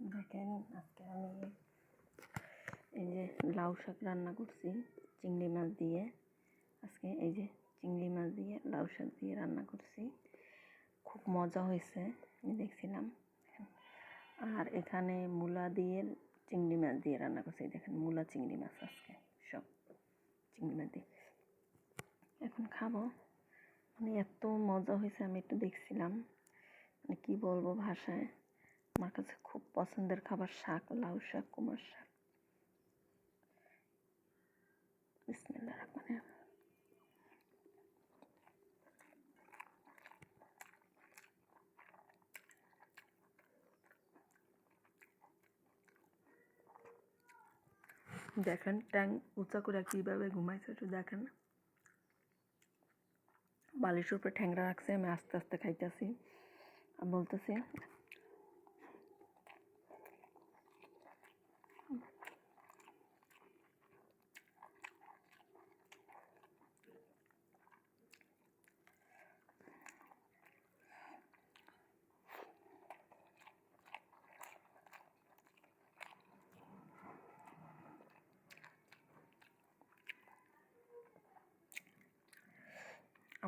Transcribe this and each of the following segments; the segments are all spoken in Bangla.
দেখেন আজকে আমি এই যে লাউ শাক রান্না করছি, চিংড়ি মাছ দিয়ে। আজকে এই যে চিংড়ি মাছ দিয়ে, লাউ শাক দিয়ে রান্না করছি। খুব মজা হয়েছে আমি দেখছিলাম। আর এখানে মূলা দিয়ে চিংড়ি মাছ দিয়ে রান্না করছি দেখেন মূলা চিংড়ি মাছ আজকে, সব চিংড়ি মাছ দিয়ে। এখন খাব। মানে এত মজা হয়েছে, আমি একটু দেখছিলাম। মানে কি বলব ভাষায়? আমার কাছে খুব পছন্দের খাবার শাক, লাউ শাক কুমার শাক। দেখেন, ট্যাং উঁচা করে কীভাবে ঘুমাইছে একটু দেখেন। বালিশের উপরে ঠ্যাংরা রাখছে, আমি আস্তে আস্তে খাইতেছি। বলতেছি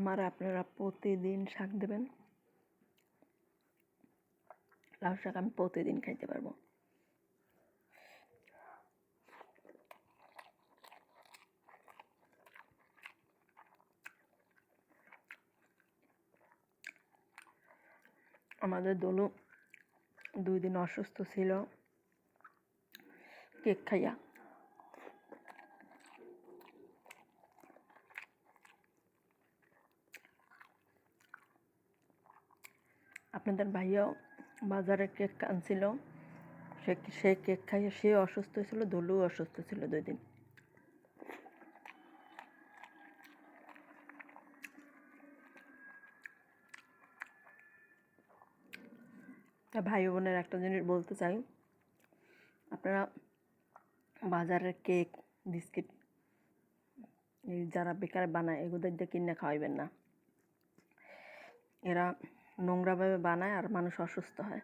আমার আপনারা প্রতিদিন শাক দেবেন। লাউ শাক আমি প্রতিদিন খাইতে পারব। আমাদের দলু দুই দিন অসুস্থ ছিল। কেক খাইয়া। আপনাদের ভাইয়াও বাজারে কেক আনছিল। সে সে কেক খাইয়ে সে অসুস্থ ছিল দলুও অসুস্থ ছিল দুই দিন। তা ভাই বোনের একটা জিনিস বলতে চাই। আপনারা বাজারের কেক, বিস্কিট যারা বেকার বানায়, এগুলো দিয়ে কিনে খাওয়াইবেন না। এরা নোংরাভাবে বানায় আর মানুষ অসুস্থ হয়।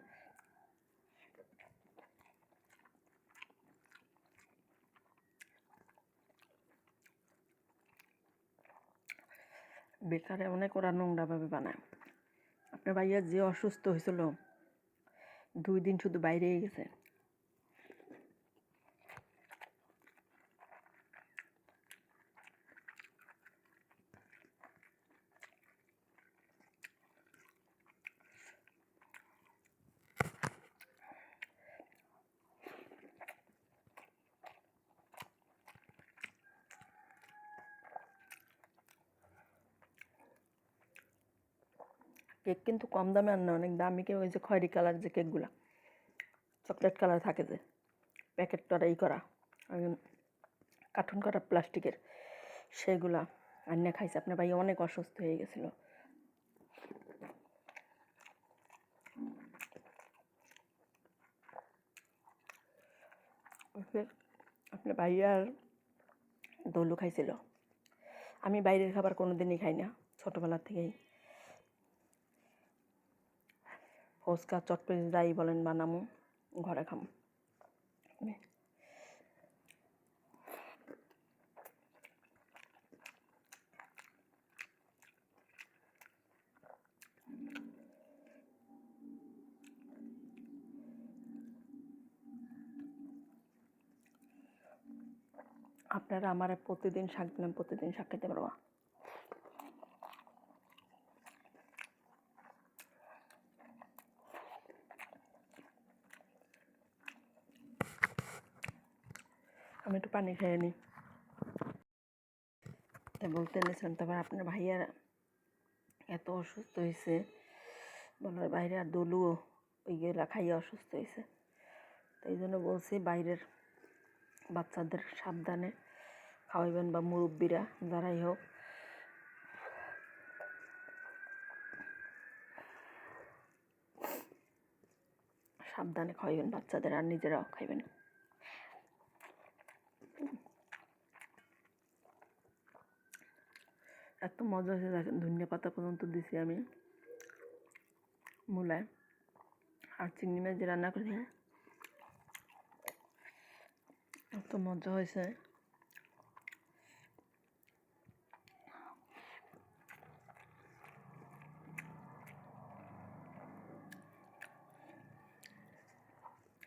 বেকারে অনেক ওরা নোংরাভাবে বানায়। আপনার ভাইয়া যে অসুস্থ হয়েছিল, দুই দিন শুধু বাইরেই গেছে। কেক কিন্তু কম দামে আর না, অনেক দামি কেক, ওই যে খয়েরি কালার যে কেকগুলা। চকলেট কালার থাকে যে প্যাকেট করা ই করা কার্টুন করা প্লাস্টিকের, সেগুলা আন্না খাইছে। আপনার ভাই অনেক অসুস্থ হয়ে গেছিল। আপনার ভাই আর দোলু খাইছিল। আমি বাইরের খাবার কোনো দিনই খাই না, ছোটোবেলা থেকেই। ফুচকা চটপটি যাই বলেন বানামু ঘরে খাম। আপনারা আমার প্রতিদিন শাক দিলাম প্রতিদিন শাক খেতে পারবা। আমি একটু পানি খেয়ে নিই। তা বলতে নিয়েছিলাম তারপর আপনার ভাইয়ার এত অসুস্থ হয়েছে বলার বাইরে আর দলুও ওইগুলা খাইয়ে অসুস্থ হয়েছে তাই জন্য বলছি বাইরের বাচ্চাদের সাবধানে খাওয়াইবেন বা মুরব্বীরা যারাই হোক। সাবধানে খাওয়াইবেন, বাচ্চাদের আর নিজেরাও খাইবেন। এত মজা হয়েছে, দেখেন ধনিয়া পাতা পর্যন্ত দিছি আমি। মূলায়। আর চিংড়ি মাছ যে রান্না করেছি এত মজা হয়েছে।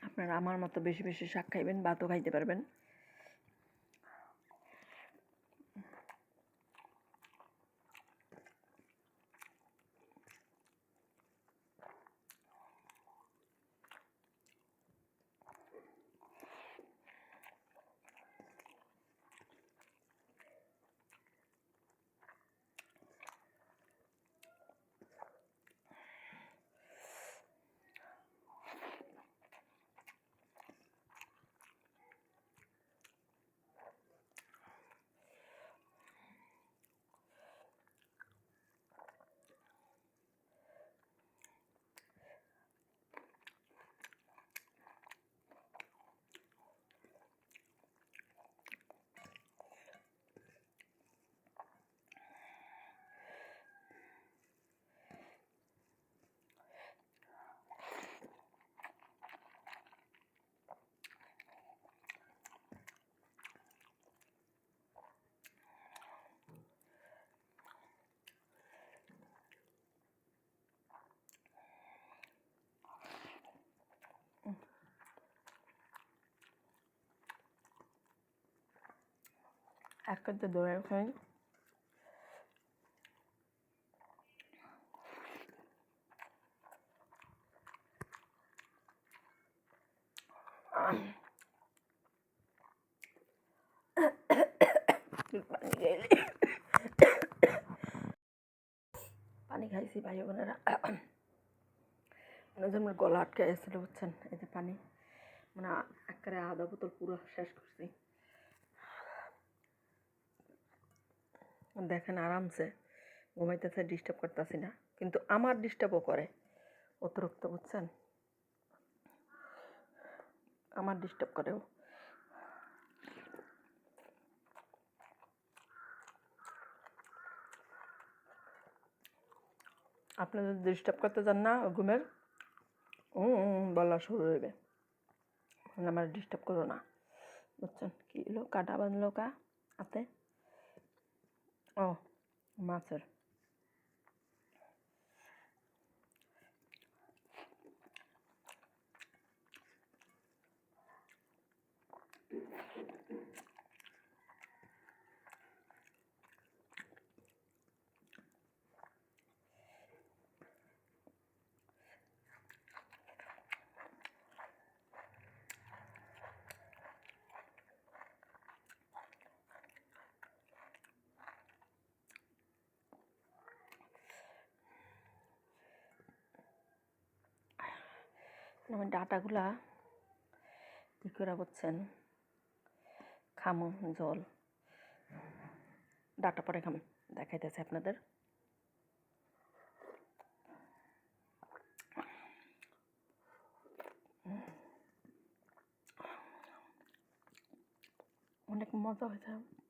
আপনারা আমার মতো বেশি বেশি শাক খাইবেন, ভাতও খাইতে পারবেন। এক করতে দৌড়ে খাই পানি খাইছি ভাই বোনেরা। মানে যেমন গলা আটকে এসেছিল বুঝছেন? এই যে পানি। মানে একেবারে আধা বোতল পুরো শেষ করছি। দেখেন আরামসে ঘুমাইতেছে ডিস্টার্ব করতেছি না। কিন্তু আমার ডিস্টার্বও করে অতিরিক্ত, বুঝছেন? আমার ডিস্টার্ব করেও আপনি যদি ডিস্টার্ব করতে চান না ঘুমের বলা শুরু হইবে। আমার ডিস্টার্ব করো না, বুঝছেন? কি হলো? কাটা বাঁধলো কা O, macer. মাছের আমার ডাটাগুলা কী করে বুঝছেন? খামো, জল। ডাটা পরে খাম, দেখাইতেছে আপনাদের। অনেক মজা হয়েছে।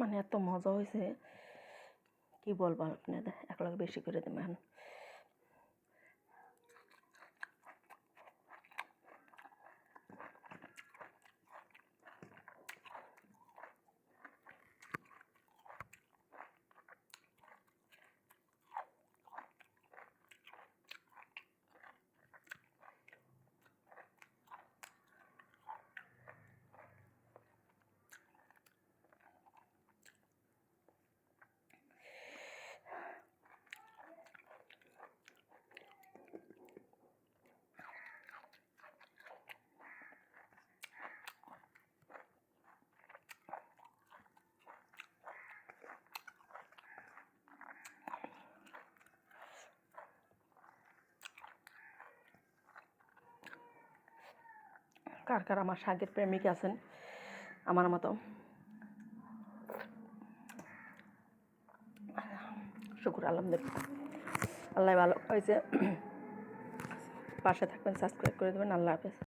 মানে এত মজা হয়েছে কি বলব আপনাদের? এক লাখ বেশি করে দেবেন কার কার আমার শাকের প্রেমিক আছেন? আমার মতো। শুকুর, আলহামদুলিল্লাহ। আল্লাহ ভালো হয়েছে। পাশে থাকবেন, সাবস্ক্রাইব করে দেবেন। আল্লাহ হাফেজ।